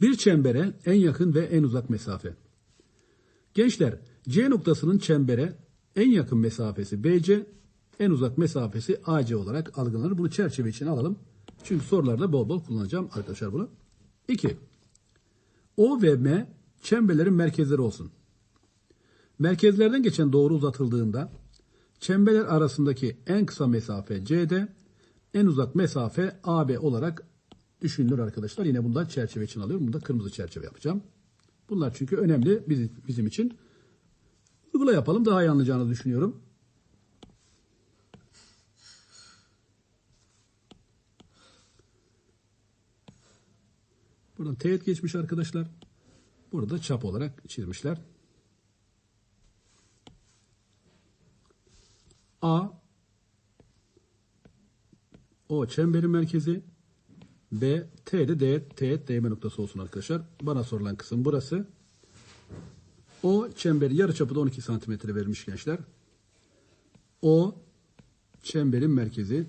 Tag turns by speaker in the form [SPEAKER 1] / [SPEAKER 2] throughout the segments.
[SPEAKER 1] Bir çembere en yakın ve en uzak mesafe. Gençler, C noktasının çembere en yakın mesafesi BC, en uzak mesafesi AC olarak algılanır. Bunu çerçeve için alalım. Çünkü sorularda bol bol kullanacağım arkadaşlar bunu. 2. O ve M çemberlerin merkezleri olsun. Merkezlerden geçen doğru uzatıldığında çemberler arasındaki en kısa mesafe CD, en uzak mesafe AB olarak düşünülür arkadaşlar. Yine bundan çerçeve için alıyorum. Bunda kırmızı çerçeve yapacağım. Bunlar çünkü önemli bizim, bizim için. Uygula yapalım daha iyi anlayacağını düşünüyorum. Buradan teğet geçmiş arkadaşlar. Burada çap olarak çizmişler. A O çemberin merkezi B T de D teğet değme noktası olsun arkadaşlar. Bana sorulan kısım burası. O çemberi yarıçapı da 12 santimetre vermiş gençler. O çemberin merkezi.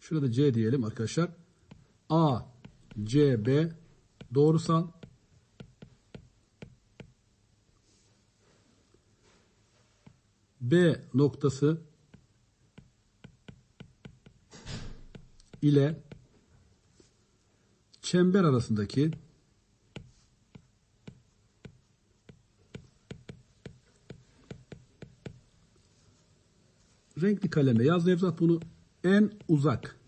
[SPEAKER 1] Şurada C diyelim arkadaşlar. A, C, B doğrusal. B noktası ile çember arasındaki renkli kalemle yaz Nevzat bunu. En uzak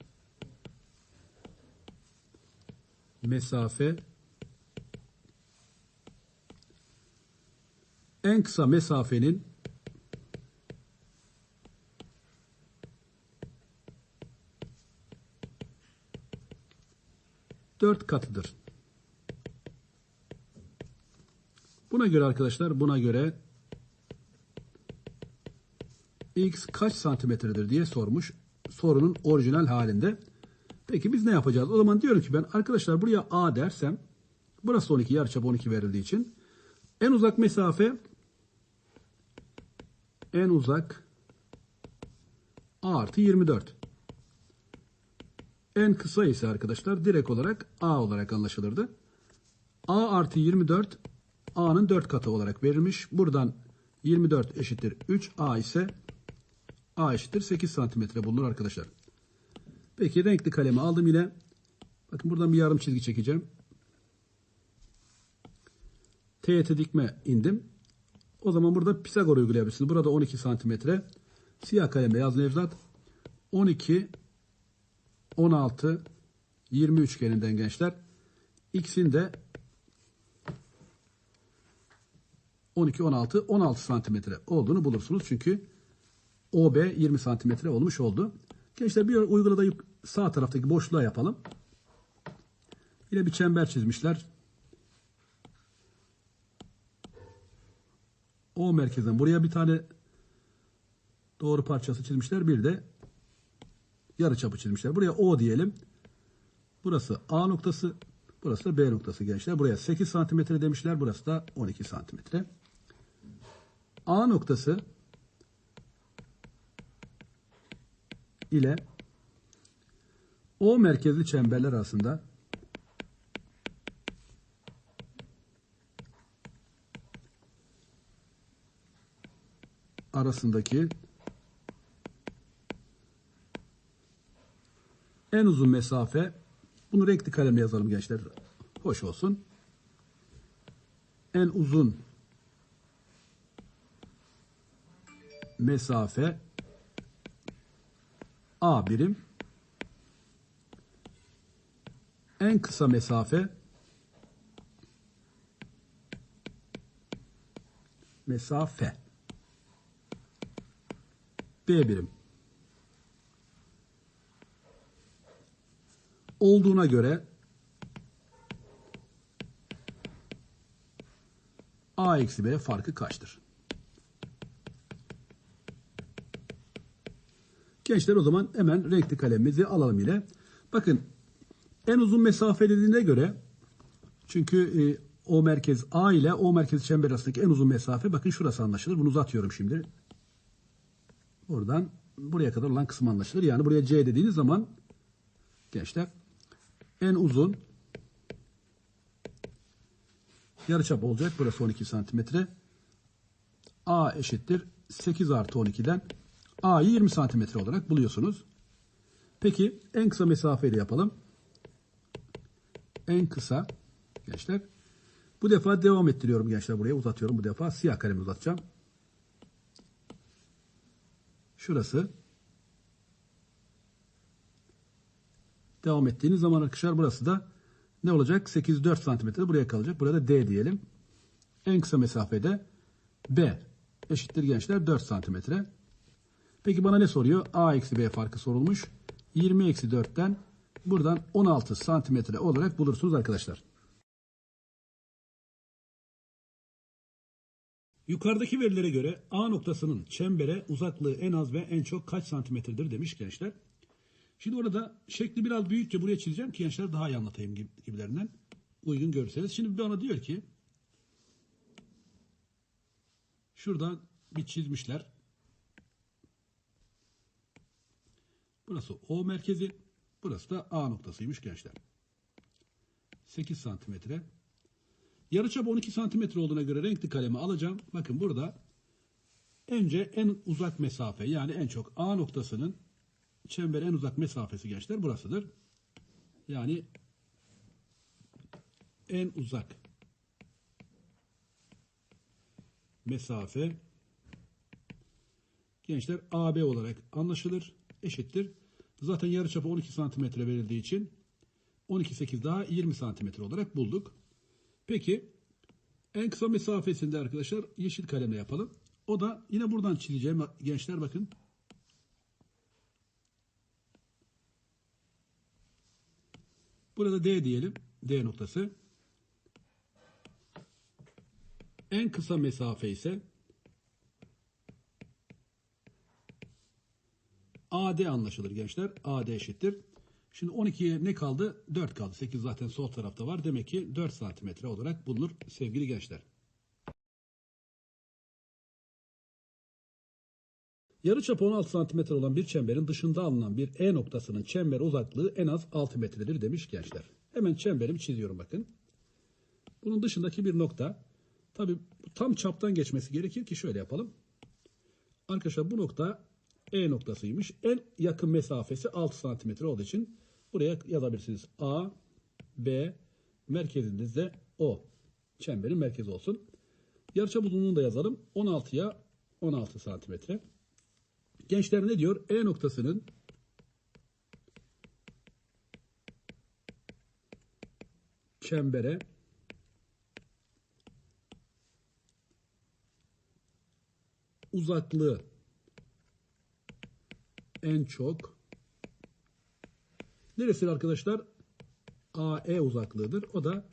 [SPEAKER 1] mesafe en kısa mesafenin dört katıdır. Buna göre arkadaşlar buna göre x kaç santimetredir diye sormuş. Sorunun orijinal halinde. Peki biz ne yapacağız? O zaman diyorum ki ben arkadaşlar buraya a dersem burası 12 yarıçap 12 verildiği için en uzak mesafe en uzak a artı 24. En kısa ise arkadaşlar direkt olarak A olarak anlaşılırdı. A artı 24 A'nın 4 katı olarak verilmiş. Buradan 24 eşittir 3 A ise A eşittir 8 santimetre bulunur arkadaşlar. Peki renkli kalemi aldım yine. Bakın buradan bir yarım çizgi çekeceğim. Teğete dikme indim. O zaman burada Pisagor uygulayabilirsiniz. Burada 12 santimetre. Siyah kalemle yaz Nevzat. 12 16 20 üçgeninden gençler. X'in de 12 16 16 santimetre olduğunu bulursunuz. Çünkü OB 20 santimetre olmuş oldu. Gençler bir uygulada sağ taraftaki boşluğa yapalım. Yine bir çember çizmişler. O merkezden buraya bir tane doğru parçası çizmişler. Bir de yarı çapı çizmişler. Buraya O diyelim. Burası A noktası. Burası da B noktası gençler. Buraya 8 santimetre demişler. Burası da 12 santimetre. A noktası ile O merkezli çemberler arasında arasındaki En uzun mesafe bunu renkli kalemle yazalım gençler. Hoş olsun. En uzun mesafe A birim. En kısa mesafe mesafe B birim. Olduğuna göre A eksi B farkı kaçtır? Gençler o zaman hemen renkli kalemimizi alalım yine. Bakın en uzun mesafe dediğine göre çünkü e, o merkez A ile o merkez çember arasındaki en uzun mesafe bakın şurası anlaşılır. Bunu uzatıyorum şimdi. Buradan buraya kadar olan kısım anlaşılır. Yani buraya C dediğiniz zaman gençler en uzun yarıçap olacak. Burası 12 santimetre. A eşittir 8 artı 12'den A'yı 20 santimetre olarak buluyorsunuz. Peki en kısa mesafeyi de yapalım. En kısa gençler. Bu defa devam ettiriyorum gençler buraya uzatıyorum bu defa. Siyah kalemi uzatacağım. Şurası. Devam ettiğiniz zaman arkadaşlar burası da ne olacak? 8-4 santimetre buraya kalacak. Burada D diyelim. En kısa mesafede B eşittir gençler 4 santimetre. Peki bana ne soruyor? A eksi B farkı sorulmuş. 20 eksi 4'ten buradan 16 santimetre olarak bulursunuz arkadaşlar. Yukarıdaki verilere göre A noktasının çembere uzaklığı en az ve en çok kaç santimetredir demiş gençler. Şimdi orada şekli biraz büyükçe buraya çizeceğim ki gençler daha iyi anlatayım gibi- gibilerinden uygun görürseniz. Şimdi bana diyor ki şuradan bir çizmişler. Burası O merkezi. Burası da A noktasıymış gençler. 8 santimetre. Yarıçap 12 santimetre olduğuna göre renkli kalemi alacağım. Bakın burada önce en uzak mesafe yani en çok A noktasının çembere en uzak mesafesi gençler burasıdır. Yani en uzak mesafe gençler AB olarak anlaşılır. Eşittir. Zaten yarıçapı 12 santimetre verildiği için 12 8 daha 20 santimetre olarak bulduk. Peki en kısa mesafesinde arkadaşlar yeşil kalemle yapalım. O da yine buradan çizeceğim gençler bakın. Burada D diyelim. D noktası. En kısa mesafe ise AD anlaşılır gençler. AD eşittir. Şimdi 12'ye ne kaldı? 4 kaldı. 8 zaten sol tarafta var. Demek ki 4 santimetre olarak bulunur sevgili gençler. Yarıçapı 16 santimetre olan bir çemberin dışında alınan bir E noktasının çember uzaklığı en az 6 metredir demiş gençler. Hemen çemberimi çiziyorum bakın. Bunun dışındaki bir nokta. Tabi tam çaptan geçmesi gerekir ki şöyle yapalım. Arkadaşlar bu nokta E noktasıymış. En yakın mesafesi 6 santimetre olduğu için buraya yazabilirsiniz. A, B, merkezinizde O. Çemberin merkezi olsun. Yarıçap uzunluğunu da yazalım. 16'ya 16 santimetre. Gençler ne diyor? E noktasının çembere uzaklığı en çok neresi arkadaşlar? AE uzaklığıdır. O da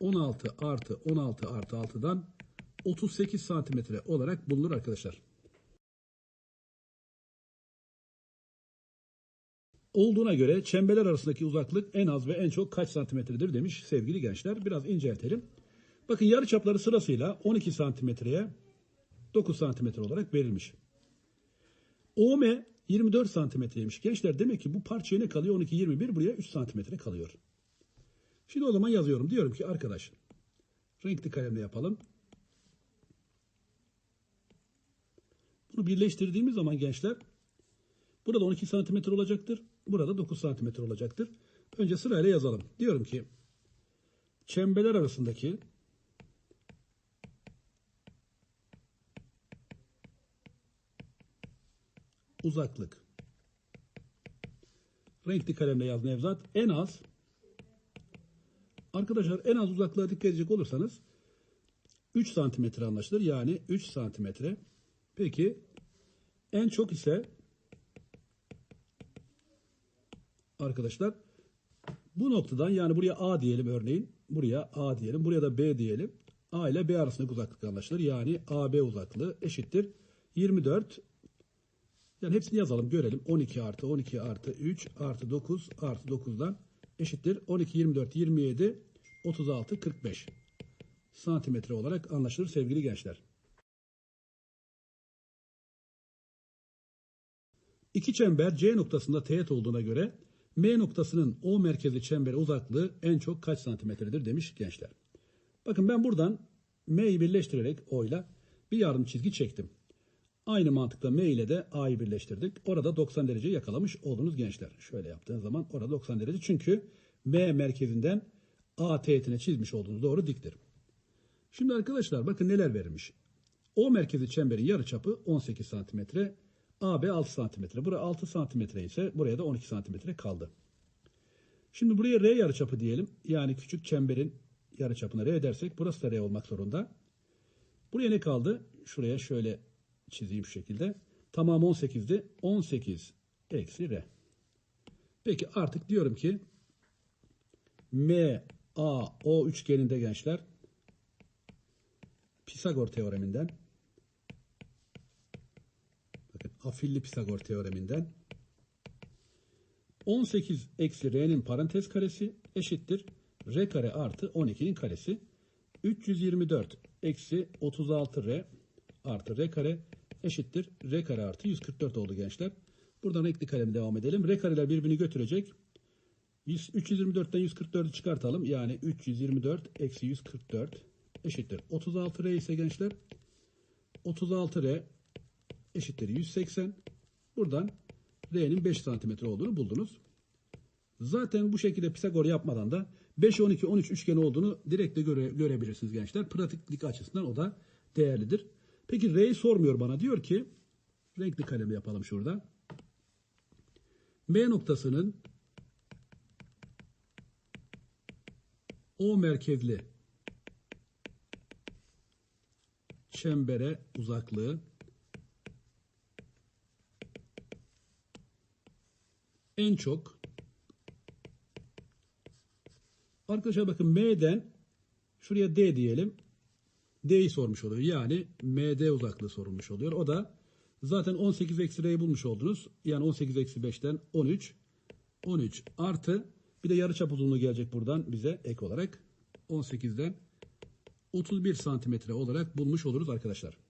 [SPEAKER 1] 16 artı 16 artı 6'dan 38 santimetre olarak bulunur arkadaşlar. Olduğuna göre çemberler arasındaki uzaklık en az ve en çok kaç santimetredir demiş sevgili gençler. Biraz inceltelim. Bakın yarıçapları sırasıyla 12 santimetreye 9 santimetre olarak verilmiş. OM 24 santimetreymiş. Gençler demek ki bu parçaya ne kalıyor? 12, 21 buraya 3 santimetre kalıyor. Şimdi o zaman yazıyorum. Diyorum ki arkadaş renkli kalemle yapalım. Bunu birleştirdiğimiz zaman gençler burada 12 santimetre olacaktır. Burada 9 santimetre olacaktır. Önce sırayla yazalım. Diyorum ki çemberler arasındaki uzaklık. Renkli kalemle yaz Nevzat. En az arkadaşlar en az uzaklığa dikkat edecek olursanız 3 santimetre anlaşılır. Yani 3 santimetre. Peki en çok ise arkadaşlar bu noktadan yani buraya A diyelim örneğin. Buraya A diyelim. Buraya da B diyelim. A ile B arasındaki uzaklık anlaşılır. Yani AB uzaklığı eşittir. 24 yani hepsini yazalım görelim. 12 artı 12 artı 3 artı 9 artı 9'dan eşittir. 12, 24, 27, 36, 45 santimetre olarak anlaşılır sevgili gençler. İki çember C noktasında teğet olduğuna göre M noktasının O merkezi çembere uzaklığı en çok kaç santimetredir demiş gençler. Bakın ben buradan M'yi birleştirerek O ile bir yarım çizgi çektim. Aynı mantıkla M ile de A'yı birleştirdik. Orada 90 derece yakalamış oldunuz gençler. Şöyle yaptığın zaman orada 90 derece. Çünkü M merkezinden A teğetine çizmiş olduğunuz doğru diktir. Şimdi arkadaşlar bakın neler verilmiş. O merkezi çemberin yarıçapı 18 santimetre. AB 6 santimetre. Buraya 6 santimetre ise buraya da 12 santimetre kaldı. Şimdi buraya R yarıçapı diyelim. Yani küçük çemberin yarıçapına R dersek burası da R olmak zorunda. Buraya ne kaldı? Şuraya şöyle çizeyim şu şekilde. Tamam 18'di. 18 eksi R. Peki artık diyorum ki M, A, O üçgeninde gençler Pisagor teoreminden bakın afilli Pisagor teoreminden 18 eksi R'nin parantez karesi eşittir. R kare artı 12'nin karesi. 324 eksi 36R artı R kare eşittir. R kare artı 144 oldu gençler. Buradan renkli kalemi devam edelim. R kareler birbirini götürecek. 100 324'ten 144'ü çıkartalım. Yani 324 eksi 144 eşittir. 36R ise gençler 36R eşittir 180. Buradan R'nin 5 santimetre olduğunu buldunuz. Zaten bu şekilde Pisagor yapmadan da 5, 12, 13 üçgeni olduğunu direkt de göre, görebilirsiniz gençler. Pratiklik açısından o da değerlidir. Peki R'yi sormuyor bana. Diyor ki renkli kalemi yapalım şurada. M noktasının O merkezli çembere uzaklığı en çok arkadaşlar bakın M'den şuraya D diyelim. D'yi sormuş oluyor. Yani MD uzaklığı sorulmuş oluyor. O da zaten 18 eksi R'yi bulmuş oldunuz. Yani 18 eksi 5'ten 13. 13 artı bir de yarıçap uzunluğu gelecek buradan bize ek olarak 18'den 31 santimetre olarak bulmuş oluruz arkadaşlar.